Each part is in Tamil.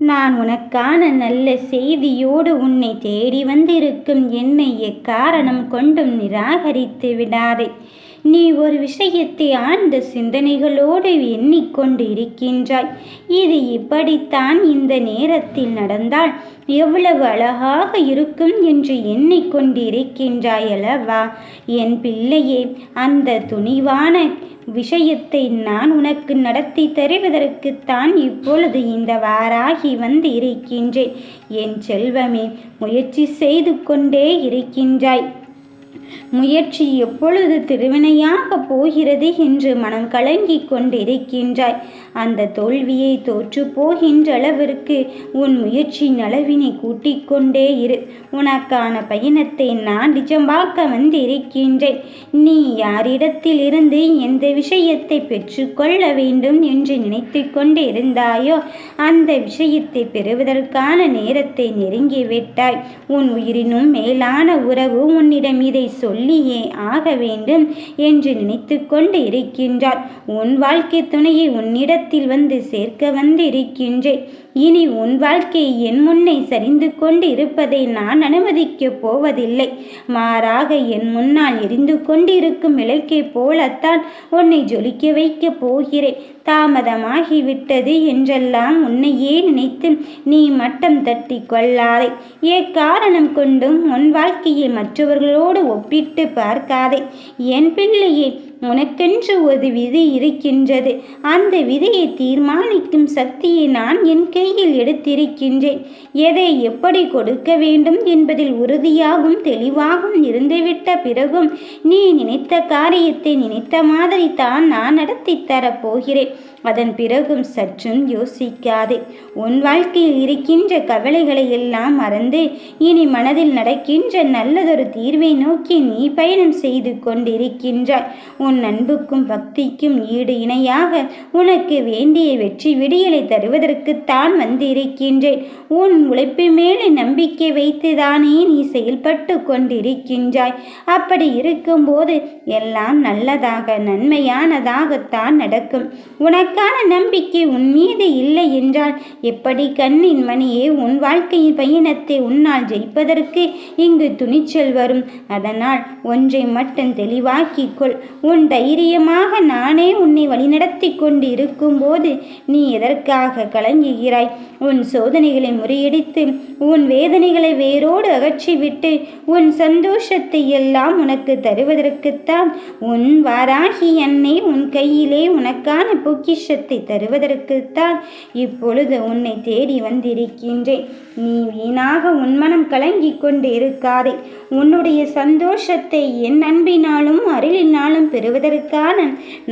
நான் உனக்கான நல்ல செய்தியோடு உன்னை தேடி வந்திருக்கும் என்னை எக்காரணம் கொண்டும் நிராகரித்து விடாதே. நீ ஒரு விஷயத்தை ஆழ்ந்த சிந்தனைகளோடு எண்ணிக்கொண்டு இருக்கின்றாய். இது இப்படித்தான் இந்த நேரத்தில் நடந்தால் எவ்வளவு அழகாக இருக்கும் என்று எண்ணிக்கொண்டிருக்கின்றாய் அல்லவா என் பிள்ளையே அந்த துணிவான விஷயத்தை நான் உனக்கு நடத்தி தருவதற்குத்தான் இப்பொழுது இந்த வாராகி வந்து இருக்கின்றேன். என் செல்வமே முயற்சி செய்து கொண்டே இருக்கின்றாய். முயற்சி எப்பொழுது திருவினையாக போகிறது என்று மனம் கலங்கி கொண்டிருக்கின்றாய். அந்த தோல்வியை தோற்று போகின்ற அளவிற்கு உன் முயற்சி நலவினை கூட்டிக் கொண்டே இரு. உனக்கான பயணத்தை நான் நிஜமாக்க வந்திருக்கின்றேன். நீ யாரிடத்தில் இருந்து எந்த விஷயத்தை பெற்றுக்கொள்ள வேண்டும் என்று நினைத்து கொண்டு இருந்தாயோ அந்த விஷயத்தை பெறுவதற்கான நேரத்தை நெருங்கிவிட்டாய். உன் உயிரினும் மேலான உறவு உன்னிடம் இதை சொல்லியே ஆக வேண்டும் என்று நினைத்து கொண்டு இருக்கின்றார். உன் வாழ்க்கை துணையை உன்னிடத்தில் வந்து சேர்க்க வந்து இருக்கின்றேன் இனி உன் வாழ்க்கை என் முன்னே சரிந்து கொண்டு இருப்பதை நான் அனுமதிக்கப் போவதில்லை. மாறாக என் முன்னால் எரிந்து கொண்டிருக்கும் விளக்கை போலத்தான் உன்னை ஜொலிக்க வைக்கப் போகிறேன். தாமதமாகிவிட்டது என்றெல்லாம் உன்னையே நினைத்து நீ மட்டம் தட்டி கொள்ளாதே. காரணம் கொண்டும் உன் வாழ்க்கையை மற்றவர்களோடு ஒப்பிட்டு பார்க்காதே. என் பிள்ளையே உனக்கென்று ஒரு விதி இருக்கின்றது. அந்த விதியை தீர்மானிக்கும் சக்தியை நான் என் கையில் எடுத்திருக்கின்றேன். எதை எப்படி கொடுக்க வேண்டும் என்பதில் உறுதியாகவும் தெளிவாகவும் இருந்துவிட்ட பிறகும் நீ நினைத்த காரியத்தை நினைத்த மாதிரி தான் நான் நடத்தி தரப்போகிறேன் அதன் பிறகும் சற்றும் யோசிக்காதே. உன் வாழ்க்கையில் இருக்கின்ற கவலைகளை எல்லாம் மறந்து இனி மனதில் நடக்கின்ற நல்லதொரு தீர்வை நோக்கி நீ பயணம் செய்து கொண்டிருக்கின்றாய். உன் அன்புக்கும் பக்திக்கும் ஈடு இணையாக உனக்கு வேண்டிய வெற்றி விடியலை தருவதற்குத்தான் வந்திருக்கின்றேன். உன் உழைப்பு மேலே நம்பிக்கை வைத்துதானே நீ செயல்பட்டு கொண்டிருக்கின்றாய். அப்படி இருக்கும்போது எல்லாம் நல்லதாக நன்மையானதாகத்தான் நடக்கும். உனக்கு உனக்கான நம்பிக்கை உன் மீது இல்லை என்றால் எப்படி கண்ணின் மணியே உன் வாழ்க்கையின் பயணத்தை உன்னால் ஜெயிப்பதற்கு இங்கு துணிச்சல் வரும்? அதனால் ஒன்றை மட்டும் தெளிவாக்கிக்கொள். உன் தைரியமாக நானே உன்னை வழிநடத்தி கொண்டு இருக்கும்போது நீ எதற்காக கலங்குகிறாய்? உன் சோதனைகளை முறியடித்து உன் வேதனைகளை வேரோடு அகற்றிவிட்டு உன் சந்தோஷத்தை எல்லாம் உனக்கு தருவதற்குத்தான் உன் வாராகி அன்னை உன் கையிலே உனக்கான பொக்கிஷ பொக்கிஷத்தை தருவதற்குத்தான் இப்பொழுது உன்னை தேடி வந்திருக்கின்றேன். நீ வீணாக உன் மனம் கலங்கி கொண்டு இருக்காதே. உன்னுடைய சந்தோஷத்தை என் அன்பினாலும் அருளினாலும் பெறுவதற்கான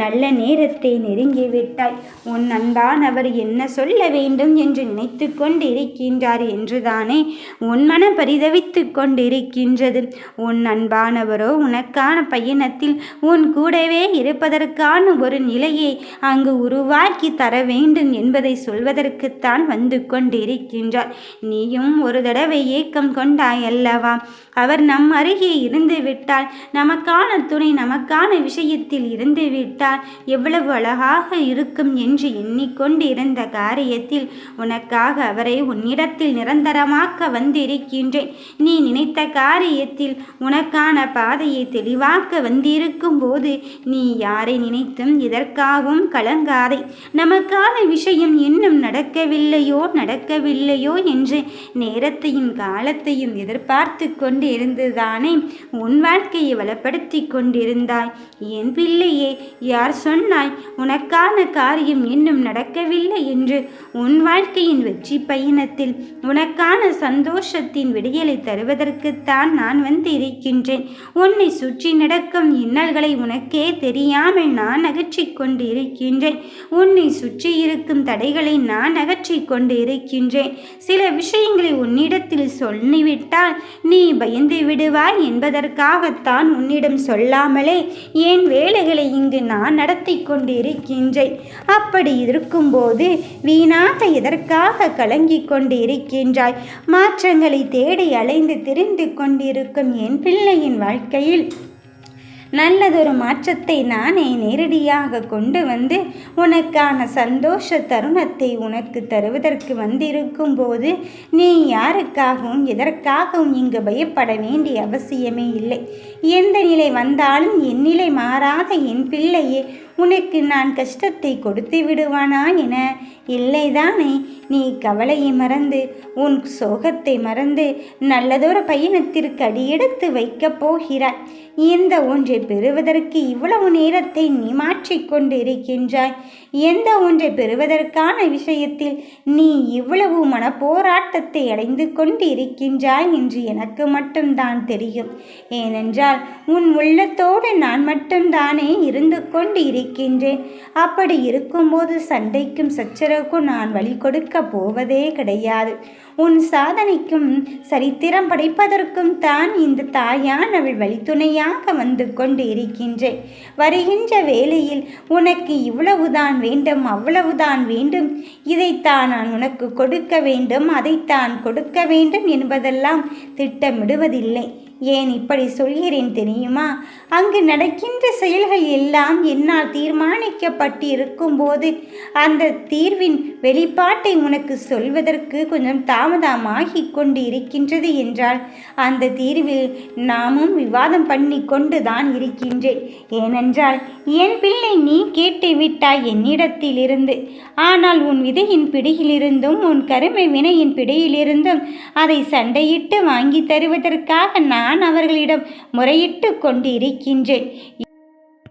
நல்ல நேரத்தை நெருங்கிவிட்டாய் உன் அன்பான் அவர் என்ன சொல்ல வேண்டும் என்று நினைத்து கொண்டிருக்கின்றார் என்றுதானே உன் மனம் பரிதவித்து கொண்டிருக்கின்றது. உன் அன்பானவரோ உனக்கான பயணத்தில் உன் கூடவே இருப்பதற்கான ஒரு நிலையை அங்கு உரு உருவாக்கி தர வேண்டும் என்பதை சொல்வதற்குத்தான் வந்து கொண்டிருக்கின்றார். நீயும் ஒரு தடவை ஏக்கம் கொண்டாய் அல்லவா? அவர் நம் அருகே இருந்து விட்டால் நமக்கான துணை நமக்கான விஷயத்தில் இருந்து விட்டால் எவ்வளவு அழகாக இருக்கும் என்று எண்ணிக்கொண்டிருந்த காரியத்தில் உனக்காக அவரை உன்னிடத்தில் நிரந்தரமாக்க வந்திருக்கின்றேன். நீ நினைத்த காரியத்தில் உனக்கான பாதையை தெளிவாக்க வந்திருக்கும் போது நீ யாரை நினைத்தும் இதற்காகவும் பாதை நமக்கான விஷயம் இன்னும் நடக்கவில்லையோ நடக்கவில்லையோ என்று நேரத்தையும் காலத்தையும் எதிர்பார்த்து கொண்டு இருந்துதானே உன் வாழ்க்கையை வளப்படுத்தி கொண்டிருந்தாய். என் பிள்ளையே யார் சொன்னாய் உனக்கான காரியம் இன்னும் நடக்கவில்லை என்று. உன் வாழ்க்கையின் வெற்றி பயணத்தில் உனக்கான சந்தோஷத்தின் விடியலை தருவதற்குத்தான் நான் வந்து இருக்கின்றேன் உன்னை சுற்றி நடக்கும் இன்னல்களை உனக்கே தெரியாமல் நான் அகற்றி கொண்டு இருக்கின்றேன் உன்னை சுற்றி இருக்கும் தடைகளை நான் அகற்றி கொண்டு இருக்கின்றேன். சில விஷயங்களை உன்னிடத்தில் சொல்லிவிட்டால் நீ பயந்து விடுவாய் என்பதற்காகத்தான் உன்னிடம் சொல்லாமலே என் வேலைகளை இங்கு நான் நடத்தி கொண்டு இருக்கின்றேன். அப்படி இருக்கும்போது வீணாக எதற்காக கலங்கி கொண்டு இருக்கின்றாய்? மாற்றங்களை தேடி அலைந்து திரிந்து கொண்டிருக்கும் என் பிள்ளையின் வாழ்க்கையில் நல்லதொரு மாற்றத்தை நானே நேரடியாக கொண்டு வந்து உனக்கான சந்தோஷ தருணத்தை உனக்கு தருவதற்கு வந்திருக்கும் போது நீ யாருக்காகவும் எதற்காகவும் இங்கு பயப்பட வேண்டிய அவசியமே இல்லை. எந்த நிலை வந்தாலும் என் நிலை மாறாத என் பிள்ளையே உனக்கு நான் கஷ்டத்தை கொடுத்து விடுவானா என? இல்லைதானே நீ கவலையை மறந்து உன் சோகத்தை மறந்து நல்லதொரு பயணத்திற்கு அடியெடுத்து வைக்கப் போகிறாய். இந்த ஒன்றை பெறுவதற்கு இவ்வளவு நேரத்தை நீ மாற்றிக்கொண்டு இருக்கின்றாய் எந்த ஒன்றை பெறுவதற்கான விஷயத்தில் நீ இவ்வளவு மனப்போராட்டத்தை அடைந்து கொண்டு இருக்கின்றாய் என்று எனக்கு மட்டும்தான் தெரியும். ஏனென்றால் உன் உள்ளத்தோடு நான் மட்டும்தானே இருந்து கொண்டு இருக்கின்றேன் அப்படி இருக்கும்போது சண்டைக்கும் சச்சரவுக்கும் நான் வழி கொடுக்க போவதே கிடையாது. உன் சாதனைக்கும் சரித்திரம் படைப்பதற்கும் தான் இந்த தாயானவள் வழித்துணையாக வந்து கொண்டு இருக்கின்றேன் வருகின்ற வேளையில் உனக்கு இவ்வளவுதான் வேண்டும் அவ்வளவுதான் வேண்டும். இதைத்தான் நான் உனக்கு கொடுக்க வேண்டும் அதைத்தான் கொடுக்க வேண்டும் என்பதெல்லாம் திட்டமிடுவதில்லை. ஏன் இப்படி சொல்கிறேன் தெரியுமா? அங்கு நடக்கின்ற செயல்கள் எல்லாம் என்னால் தீர்மானிக்கப்பட்டு இருக்கும்போது அந்த தீர்வின் வெளிப்பாட்டை உனக்கு சொல்வதற்கு கொஞ்சம் தாமதமாகி கொண்டு இருக்கின்றது என்றால் அந்த தீர்வில் நாமும் விவாதம் பண்ணி கொண்டு தான் இருக்கின்றேன். ஏனென்றால் என் பிள்ளை நீ கேட்டு விட்டாய் என்னிடத்திலிருந்து. ஆனால் உன் விதையின் பிடியிலிருந்தும் உன் கருமை வினையின் பிடியிலிருந்தும் அதை சண்டையிட்டு வாங்கி தருவதற்காக நான் நான் அவர்களிடம் முறையிட்டு கொண்டு இருக்கின்றேன்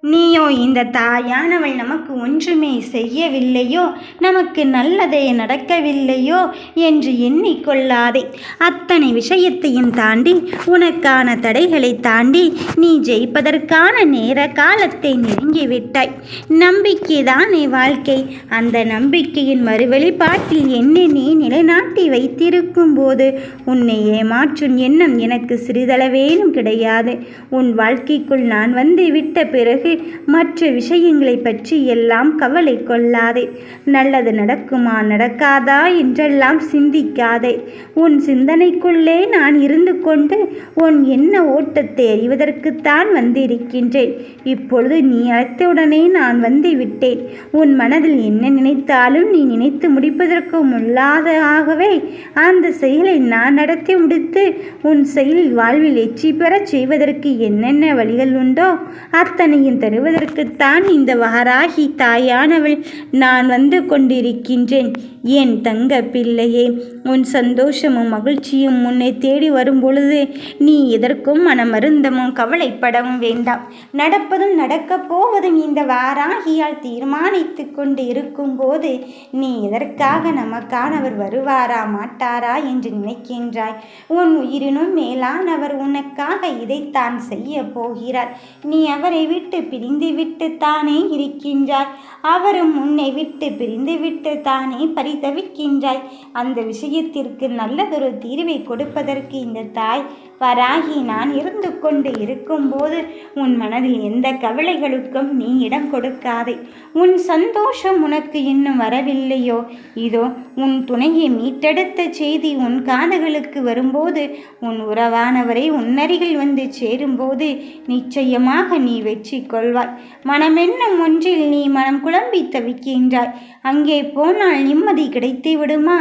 நீயோ இந்த தாயானவள் நமக்கு ஒன்றுமே செய்யவில்லையோ? நமக்கு நல்லதே நடக்கவில்லையோ என்று எண்ணிக்கொள்ளாதே. அத்தனை விஷயத்தையும் தாண்டி உனக்கான தடைகளை தாண்டி நீ ஜெயிப்பதற்கான நேர காலத்தை நெருங்கிவிட்டாய். நம்பிக்கைதானே வாழ்க்கை. அந்த நம்பிக்கையின் மறுவெளிப்பாட்டில் என்னை நீ நிலைநாட்டி வைத்திருக்கும் போது உன்னை ஏமாற்றும் எண்ணம் எனக்கு சிறிதளவேனும் கிடையாது. உன் வாழ்க்கைக்குள் நான் வந்து விட்ட பிறகு மற்ற விஷயங்களை பற்றி எல்லாம் கவலை கொள்ளாதே. நல்லது நடக்குமா நடக்காதா என்றெல்லாம் சிந்திக்காதே. உன் சிந்தனைக்குள்ளே நான் இருந்து கொண்டு உன் என்ன ஓட்டத்தை அறிவதற்குத்தான் வந்திருக்கின்றேன். இப்பொழுது நீ அழைத்தவுடனே நான் வந்து விட்டேன் உன் மனதில் என்ன நினைத்தாலும் நீ நினைத்து முடிப்பதற்கு முல்லாததாகவே அந்த செயலை நான் நடத்தி முடித்து உன் செயலில் வாழ்வில் வெற்றி பெறச் செய்வதற்கு என்னென்ன வழிகள் உண்டோ அத்தனையும் தருவதற்குத்தான் இந்த வாராகி தாயானவள் நான் வந்து கொண்டிருக்கின்றேன். என் தங்க பிள்ளையே உன் சந்தோஷமும் மகிழ்ச்சியும் உன்னை தேடி வரும் பொழுது நீ எதற்கும் மனமருந்தமும் கவலைப்படவும் வேண்டாம். நடப்பதும் நடக்கப் போவதும் இந்த வாராகியால் தீர்மானித்து கொண்டு இருக்கும்போது நீ எதற்காக நமக்கானவர் வருவாரா மாட்டாரா என்று நினைக்கின்றாய். உன் உயிரினும் மேலானவர் உனக்காக இதைத்தான் செய்ய போகிறார். நீ அவரை விட்டு பிரிந்துவிட்டு தானே இருக்கின்றாய்? அவரும் உன்னை விட்டு பிரிந்துவிட்டு தானே பரிதவிக்கின்றாய். அந்த விஷயத்திற்கு நல்லதொரு தீர்வை கொடுப்பதற்கு இந்த தாய் வராகி நான் இருந்து கொண்டு இருக்கும்போது உன் மனதில் எந்த கவலைகளுக்கும் நீ இடம் கொடுக்காதே. உன் சந்தோஷம் உனக்கு இன்னும் வரவில்லையோ? இதோ உன் துணையை மீட்டெடுத்த செய்தி உன் காதுகளுக்கு வரும்போது உன் உறவானவரை உன்னருகில் வந்து சேரும்போது நிச்சயமாக நீ வெற்றி கொள் கொள்வாய் மனமென்னும் ஒன்றில் நீ மனம் குழம்பி தவிக்கின்றாய் அங்கே போனால் நிம்மதி கிடைத்து விடுமா?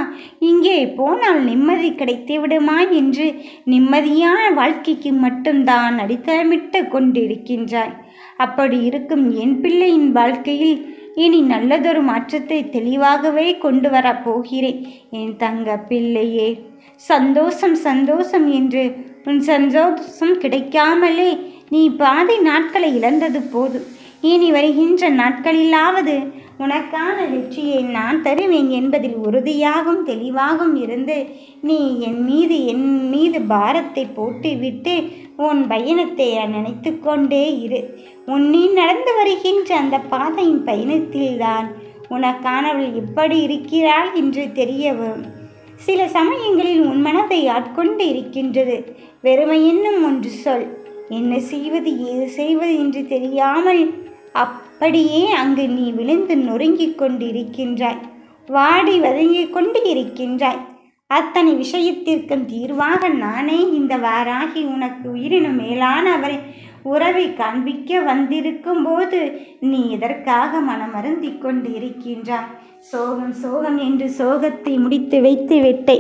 இங்கே போனால் நிம்மதி கிடைத்து விடுமா? என்று நிம்மதியான நிம்மதியான வாழ்க்கைக்கு மட்டும்தான் அடித்தளமிட்டு கொண்டிருக்கின்றாய். அப்படி இருக்கும் என் பிள்ளையின் வாழ்க்கையில் இனி நல்லதொரு மாற்றத்தை தெளிவாகவே கொண்டு வரப் போகிறேன். என் தங்க பிள்ளையே சந்தோஷம் சந்தோஷம் என்று உன் சந்தோஷம் கிடைக்காமலே நீ பாதி நாட்களை இழந்தது போதும் இனி வருகின்ற நாட்களிலாவது உனக்கான வெற்றியை நான் தருவேன் என்பதில் உறுதியாகவும் தெளிவாகவும் இருந்து நீ என் மீது என் மீது பாரத்தை போட்டுவிட்டு உன் பயணத்தை நினைத்து கொண்டே இரு. உன் நீ நடந்து வருகின்ற அந்த பாதையின் பயணத்தில்தான் உனக்கானவள் எப்படி இருக்கிறாள் என்று தெரிய வரும் சில சமயங்களில் உன் மனதை ஆட்கொண்டு இருக்கின்றது. வெறுமை என்னும் ஒன்று சொல். என்ன செய்வது? ஏது செய்வது என்று தெரியாமல் அப்படியே அங்கு நீ விழுந்து நொறுங்கிக் கொண்டிருக்கின்றாய். வாடி வதங்கிக் கொண்டு இருக்கின்றாய். அத்தனை விஷயத்திற்கும் தீர்வாக நானே இந்த வாராகி உனக்கு உயிரினும் மேலான அவரை உறவை காண்பிக்க வந்திருக்கும் போது நீ இதற்காக மனமருந்தி கொண்டிருக்கின்றாய். சோகம் சோகம் என்று சோகத்தை முடித்து வைத்து விட்டை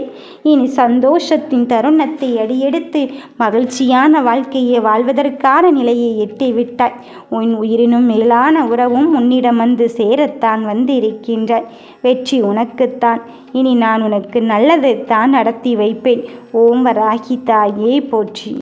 இனி சந்தோஷத்தின் தருணத்தை அடியெடுத்து மகிழ்ச்சியான வாழ்க்கையை வாழ்வதற்கான நிலையை எட்டி விட்டாய். உன் உயிரினும் மேலான உறவும் உன்னிடம் வந்து சேரத்தான் வந்து இருக்கின்றாய் வெற்றி உனக்குத்தான். இனி நான் உனக்கு நல்லதை தான் நடத்தி வைப்பேன். ஓம் வராகி தாயே போற்றி.